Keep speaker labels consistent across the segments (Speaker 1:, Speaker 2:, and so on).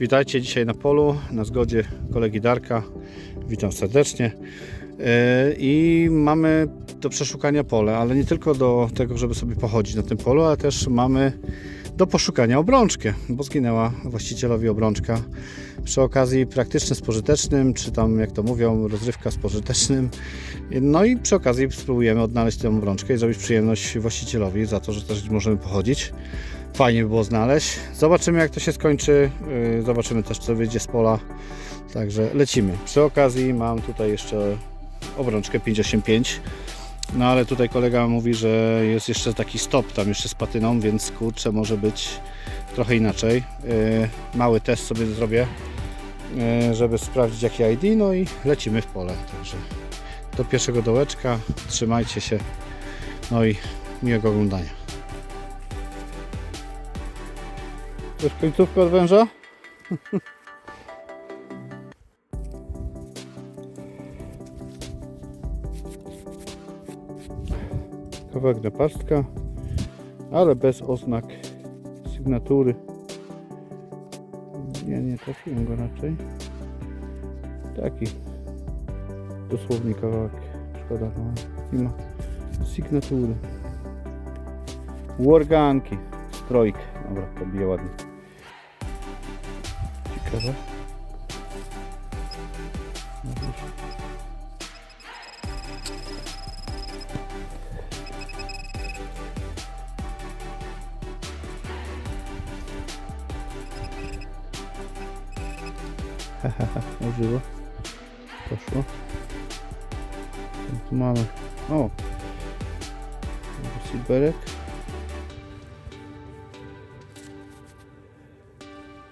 Speaker 1: Witajcie dzisiaj na polu, na zgodzie kolegi Darka. Witam serdecznie. E, I mamy do przeszukania pole, ale nie tylko do tego, żeby sobie pochodzić na tym polu, ale też mamy do poszukania obrączkę, bo zginęła właścicielowi obrączka. Przy okazji praktyczny z pożytecznym, czy tam jak to mówią, rozrywka z pożytecznym. No i przy okazji spróbujemy odnaleźć tę obrączkę i zrobić przyjemność właścicielowi za to, że też możemy pochodzić. Fajnie by było znaleźć. Zobaczymy jak to się skończy. Yy, Zobaczymy też co wyjdzie z pola. Także lecimy. Przy okazji mam tutaj jeszcze obrączkę 585. No ale tutaj kolega mówi, że jest jeszcze taki stop tam jeszcze z patyną, więc kurczę może być trochę inaczej. Yy, Mały test sobie zrobię, yy, żeby sprawdzić jaki ID, no i lecimy w pole. Także do pierwszego dołeczka, trzymajcie się, no i miłego oglądania. Już końcówka od węża? Kawałek napastka, ale bez oznak sygnatury. Nie, nie trafiłem go raczej. Taki dosłownie kawałek. Szkoda, no. Nie ma sygnatury. Warganki. Strojk. Dobra, pobije ładnie. Ciekawe. Wiesz. Użyło. Poszło. Co tu mamy? O! Silberek.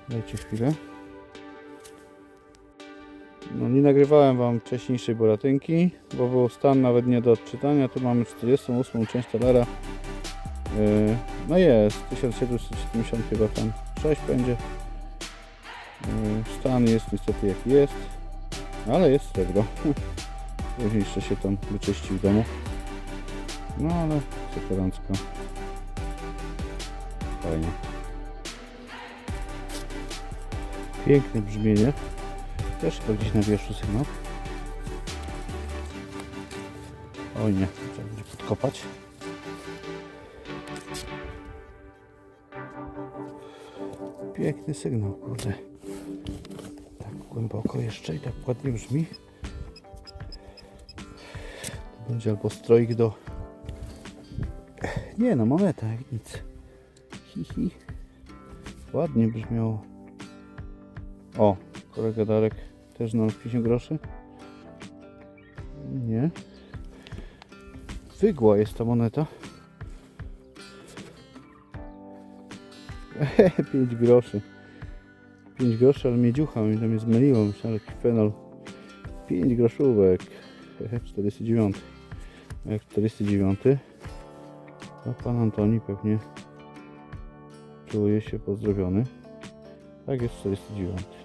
Speaker 1: Dajcie chwilę. Nagrywałem Wam wcześniejszej boratynki, bo był stan nawet nie do odczytania. Tu mamy 48 część talera. Yy, no jest, 1770 chyba tam 6 będzie. Yy, Stan jest niestety jaki jest, ale jest srebro. Później jeszcze się tam wyczyści w domu. No ale superancko. Fajnie. Piękne brzmienie. Też chyba gdzieś na wierzchu sygnał. Oj nie, trzeba będzie podkopać. Piękny sygnał, kurde. Tak głęboko jeszcze i tak ładnie brzmi. To będzie albo stroik do... Nie no, moneta jak nic. Hi, hi. Ładnie brzmiało. O, kolega Darek też znalazł 50 groszy. Nie. Wygła jest ta moneta. 5 groszy. 5 groszy, ale miedziucha mi to mnie zmyliło. Myślałem, jakiś fenol. 5 groszówek. 49. A jak 49 to pan Antoni pewnie czuje się pozdrowiony. Tak jest 49.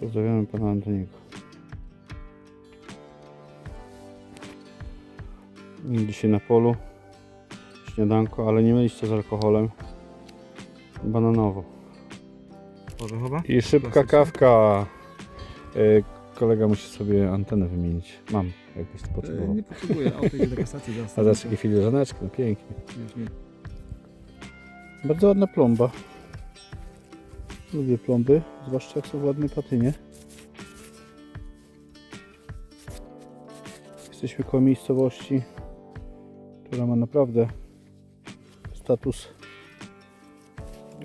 Speaker 1: Pozdrawiamy pana Antoniego. Dzisiaj na polu śniadanko, ale nie myliście z alkoholem. Bananowo.
Speaker 2: Orzechowa?
Speaker 1: I szybka
Speaker 2: Klasyczna?
Speaker 1: kawka. Y, Kolega musi sobie antenę wymienić. Mam, jakbyś to
Speaker 2: E,
Speaker 1: potrzebował.
Speaker 2: nie potrzebuję, auto idzie do kasacji zaraz.
Speaker 1: A zaraz jakie filiżaneczki, no pięknie.
Speaker 2: Nie, nie.
Speaker 1: Bardzo ładna plomba. Lubię plomby, zwłaszcza jak są w ładnej patynie. Jesteśmy koło miejscowości, która ma naprawdę status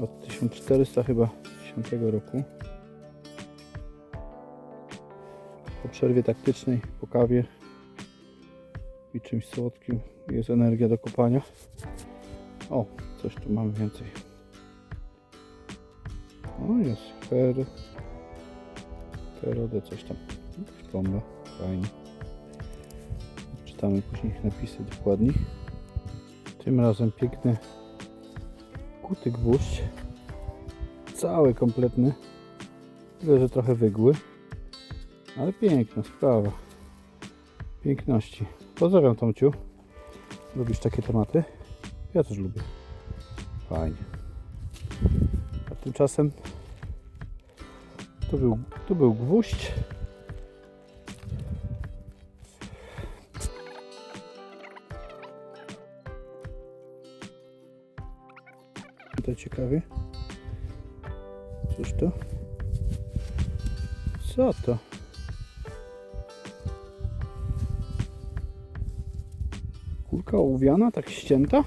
Speaker 1: od 1400 chyba 10 roku. Po przerwie taktycznej, po kawie i czymś słodkim jest energia do kopania. O, coś tu mamy więcej. O, jest per... Perode coś tam. Jakaś. Fajnie. Czytamy później napisy dokładniej. Tym razem piękny kuty gwóźdź. Cały kompletny. Tyle, że trochę wygły. Ale piękna sprawa. Piękności. Pozdrawiam Tomciu. Lubisz takie tematy? Ja też lubię. Fajnie. A tymczasem tu był, tu był gwóźdź. To ciekawie. Cóż to? Co to? Kulka ołowiana, tak ścięta?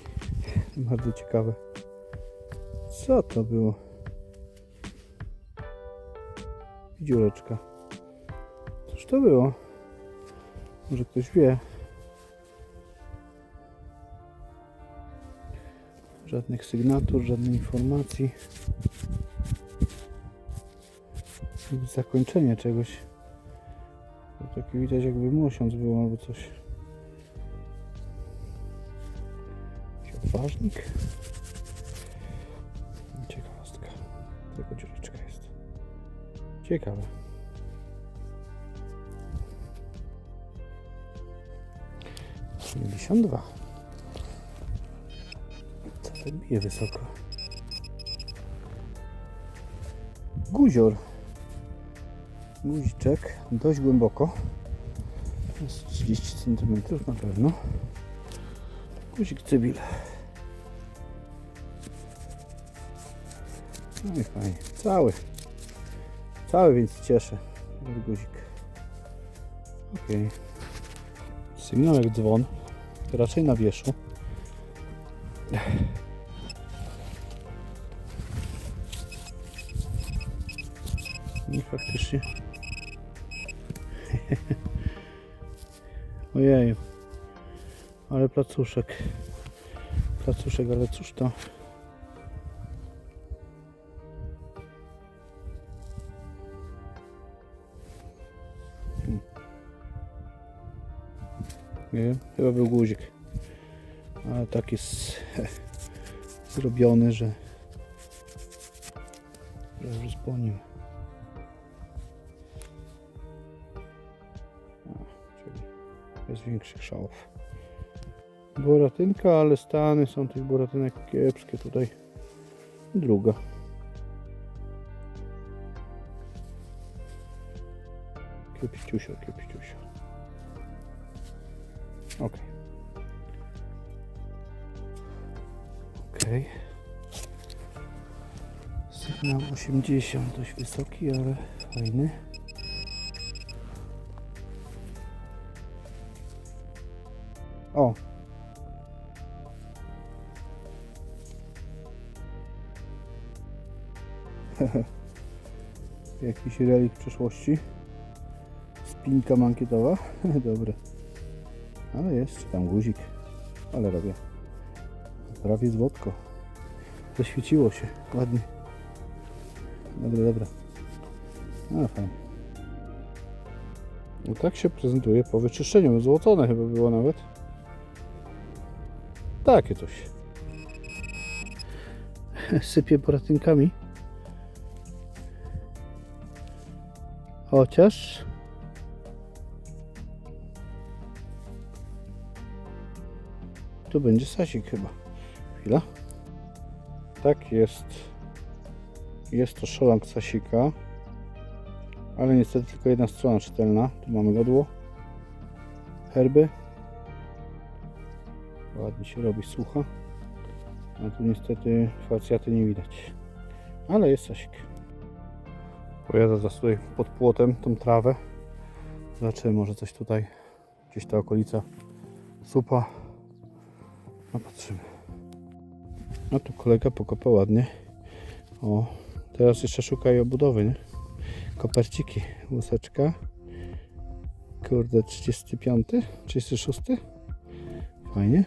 Speaker 1: Bardzo ciekawe. Co to było? Dziureczka. Cóż to było? Może ktoś wie? Żadnych sygnatur, żadnej informacji. Zakończenie czegoś. To taki widać jakby miesiąc był albo coś. Jakiś odważnik. Ciekawe. Pięćdziesiąt dwa. Co bije wysoko? Guzior. Guziczek. Dość głęboko. Jest 30 cm na pewno. Guzik cybil. No i fajnie. Cały. Cały, więc cieszę. Guzik. Okej. Sygnał jak dzwon. Raczej na wierzchu. I faktycznie. Ojej. Ale placuszek. Placuszek, ale cóż to? Nie wiem, chyba był guzik. Ale tak jest zrobiony, że już po nim. Czyli jest większych szałów. Boratynka, ale stany są tych boratynek kiepskie tutaj. Druga. Kiepściusio, kiepściusio. Ok. Ok. Sygnał 80, dość wysoki, ale fajny. O! Jakiś relik przeszłości. Spinka mankietowa. Dobre. Ale jest, czy tam guzik. Ale robię. Prawie złotko. Zaświeciło się. Ładnie. Dobra, dobra. A, fajnie. No tak się prezentuje po wyczyszczeniu. Złocone chyba było nawet. Takie coś. Sypie poratynkami. Chociaż tu będzie sasik chyba. Chwila. Tak jest. Jest to szolang sasika. Ale niestety tylko jedna strona czytelna. Tu mamy godło. Herby. Ładnie się robi, słucha. A tu niestety facjaty nie widać. Ale jest sasik. Pojadę za tutaj pod płotem tą trawę. Zobaczymy może coś tutaj. Gdzieś ta okolica. Supa. No patrzymy. A tu kolega pokopał ładnie. O, teraz jeszcze szukają obudowy, nie? Koperciki, łuseczka. Kurde, 35, 36. Fajnie.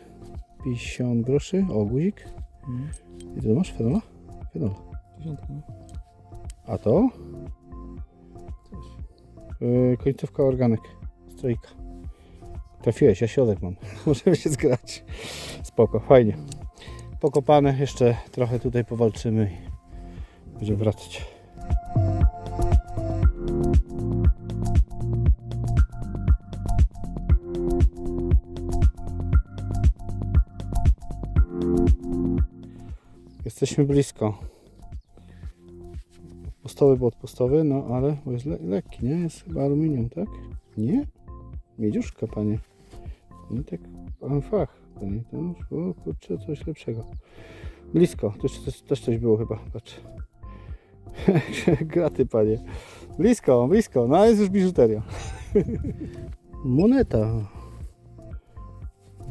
Speaker 1: 50 groszy. O, guzik.
Speaker 2: Mhm.
Speaker 1: I co masz? Fenola? Fenola.
Speaker 2: No.
Speaker 1: A to?
Speaker 2: Coś.
Speaker 1: Yy, końcówka organek. Strojka. Trafiłeś, ja środek mam. Możemy się zgrać. Spoko, fajnie. Pokopane, jeszcze trochę tutaj powalczymy i będziemy wracać. Jesteśmy blisko. Postowy, bo odpustowy, no ale bo jest le lekki, nie? Jest chyba aluminium, tak? Nie? Miedziuszka, panie. No tak, pan fach, panie. To już, o kurczę, coś lepszego. Blisko, jeszcze też, też coś było chyba, patrz. Graty, panie. Blisko, blisko, no jest już biżuteria. Moneta.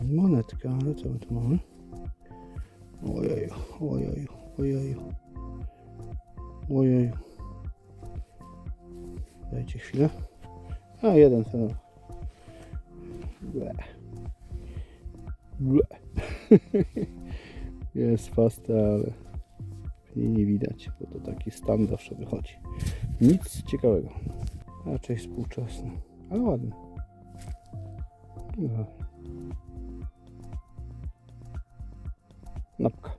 Speaker 1: Monetka, ale co my tu mamy? Ojeju, ojeju, ojeju. Ojeju. Dajcie chwilę. A, jeden ten. Ble. Jest pasta, ale nie widać, bo to taki stan zawsze wychodzi. Nic ciekawego. Raczej współczesny, ale ładny. No. Napka.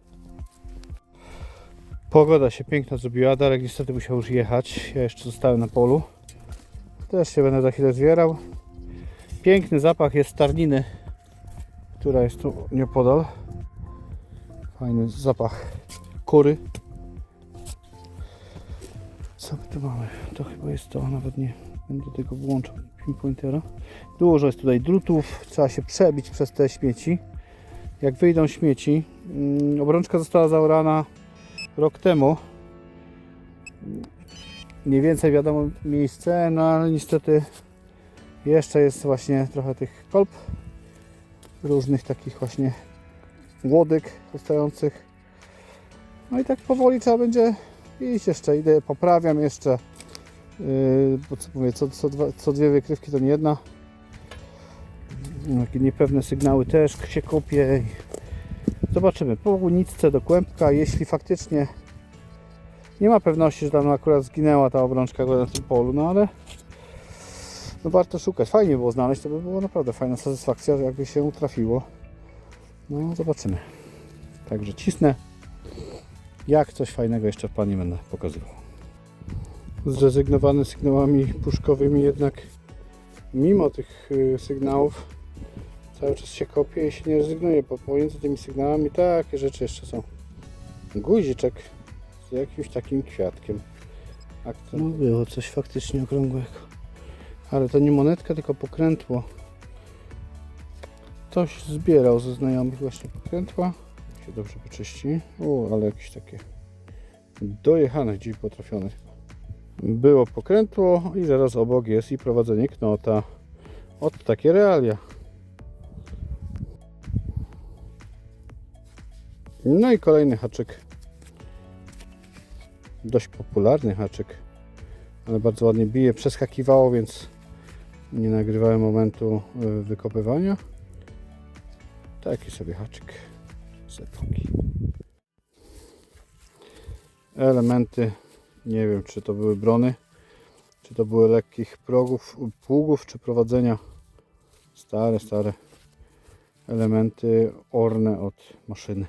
Speaker 1: Pogoda się piękna zrobiła. Darek niestety musiał już jechać. Ja jeszcze zostałem na polu. Też się będę za chwilę zbierał. Piękny zapach jest starniny, która jest tu nieopodal. Fajny zapach kury. Co my tu mamy? To chyba jest to, nawet nie będę tego włączał pinpointera. Dużo jest tutaj drutów, trzeba się przebić przez te śmieci. Jak wyjdą śmieci, mm, obrączka została zaorana rok temu. Mniej więcej wiadomo miejsce, no ale niestety jeszcze jest właśnie trochę tych kolb, różnych takich właśnie łodyg zostających. No i tak powoli trzeba będzie iść jeszcze, idę, poprawiam jeszcze, yy, bo co mówię, co, co, dwa, co dwie wykrywki to nie jedna. Takie niepewne sygnały też się kopię. Zobaczymy. Po łunicce do kłębka, jeśli faktycznie nie ma pewności, że tam akurat zginęła ta obrączka na tym polu, no ale no warto szukać. Fajnie było znaleźć, to by było naprawdę fajna satysfakcja, jakby się trafiło. No zobaczymy. Także cisnę. Jak coś fajnego jeszcze Pani będę pokazywał. Zrezygnowany sygnałami puszkowymi jednak mimo tych y, sygnałów cały czas się kopie i się nie rezygnuje, bo pomiędzy tymi sygnałami takie rzeczy jeszcze są. Guziczek z jakimś takim kwiatkiem. No było coś faktycznie okrągłego. Ale to nie monetka, tylko pokrętło. Ktoś zbierał ze znajomych właśnie pokrętła. Jak się dobrze wyczyści. O, ale jakieś takie dojechane gdzieś potrafione. Było pokrętło i zaraz obok jest i prowadzenie knota. Od takie realia. No i kolejny haczyk. Dość popularny haczyk. Ale bardzo ładnie bije. Przeskakiwało, więc nie nagrywałem momentu y, wykopywania. Taki sobie haczyk z epoki. Elementy, nie wiem czy to były brony, czy to były lekkich progów, pługów, czy prowadzenia. Stare, stare elementy orne od maszyny.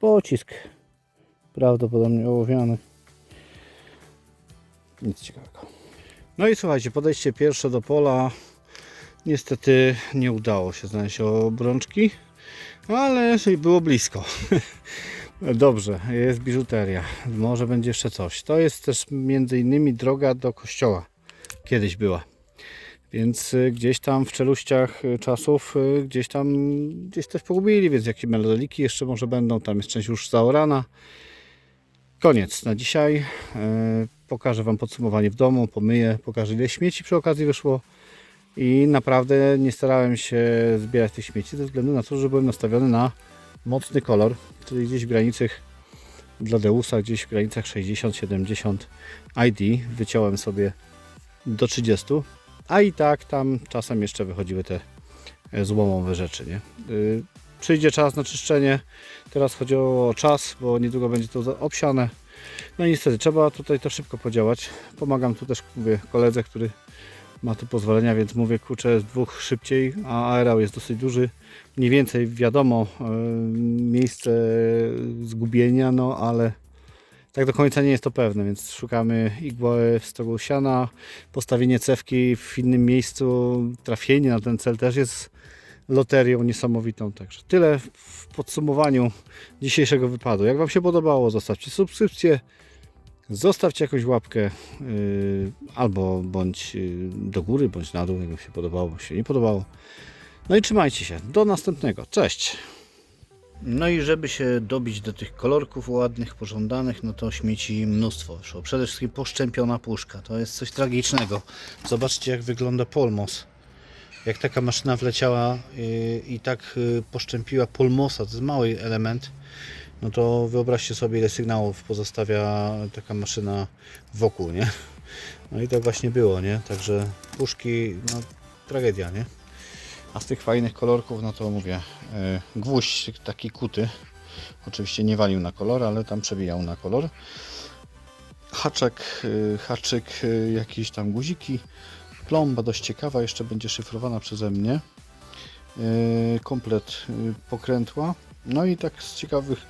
Speaker 1: Pocisk prawdopodobnie ołowiany. Nic ciekawego. No i słuchajcie, podejście pierwsze do pola. Niestety nie udało się znaleźć obrączki, ale było blisko. Dobrze, jest biżuteria. Może będzie jeszcze coś. To jest też między innymi droga do kościoła. Kiedyś była. Więc y, gdzieś tam w czeluściach y, czasów, y, gdzieś tam gdzieś coś pogubili, więc jakieś melodoliki jeszcze może będą. Tam jest część już zaorana. Koniec na dzisiaj. E, Pokażę Wam podsumowanie w domu, pomyję, pokażę ile śmieci przy okazji wyszło. I naprawdę nie starałem się zbierać tych śmieci ze względu na to, że byłem nastawiony na mocny kolor, czyli gdzieś w granicach dla Deusa, gdzieś w granicach 60-70 ID. Wyciąłem sobie do 30, a i tak tam czasem jeszcze wychodziły te e, złomowe rzeczy. Nie? Przyjdzie czas na czyszczenie. Teraz chodzi o czas, bo niedługo będzie to obsiane. No i niestety trzeba tutaj to szybko podziałać. Pomagam tu też mówię, koledze, który ma tu pozwolenia, więc mówię, kurczę, z dwóch szybciej, a areał jest dosyć duży. Mniej więcej wiadomo e, miejsce zgubienia, no ale tak do końca nie jest to pewne, więc szukamy igły w stogu siana, postawienie cewki w innym miejscu, trafienie na ten cel też jest loterią niesamowitą. Także tyle w podsumowaniu dzisiejszego wypadu. Jak Wam się podobało, zostawcie subskrypcję, Zostawcie jakąś łapkę yy, albo bądź yy, do góry, bądź na dół, jak Wam się podobało, bądź się nie podobało. No i trzymajcie się. Do następnego. Cześć! No i żeby się dobić do tych kolorków ładnych, pożądanych, no to śmieci mnóstwo wyszło. Przede wszystkim poszczępiona puszka. To jest coś tragicznego. Zobaczcie jak wygląda Polmos. Jak taka maszyna wleciała yy, i tak yy, poszczępiła Polmosa, to jest mały element, no to wyobraźcie sobie ile sygnałów pozostawia taka maszyna wokół, nie? No i tak właśnie było, nie? Także puszki, no tragedia, nie? A z tych fajnych kolorków, no to mówię, e, gwóźdź taki kuty, oczywiście nie walił na kolor, ale tam przebijał na kolor. Haczek, haczyk, jakieś tam guziki, plomba dość ciekawa, jeszcze będzie szyfrowana przeze mnie. E, Komplet e, pokrętła. No i tak z ciekawych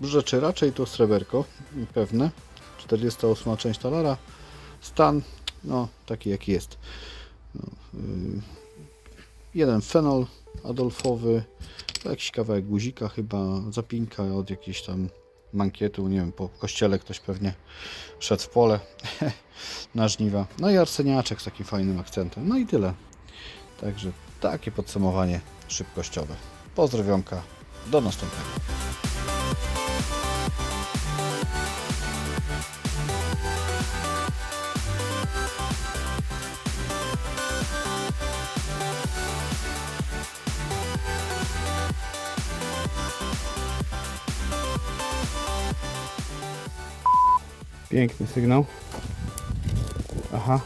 Speaker 1: rzeczy, raczej to sreberko, pewne. 48 część talara. Stan, no taki jaki jest. No, y, jeden fenol adolfowy, jakiś kawałek guzika chyba, zapinka od jakiejś tam mankietu, nie wiem, po kościele ktoś pewnie szedł w pole na żniwa. No i arseniaczek z takim fajnym akcentem. No i tyle. Także takie podsumowanie szybkościowe. Pozdrowionka, do następnego. Piękny sygnał. Aha,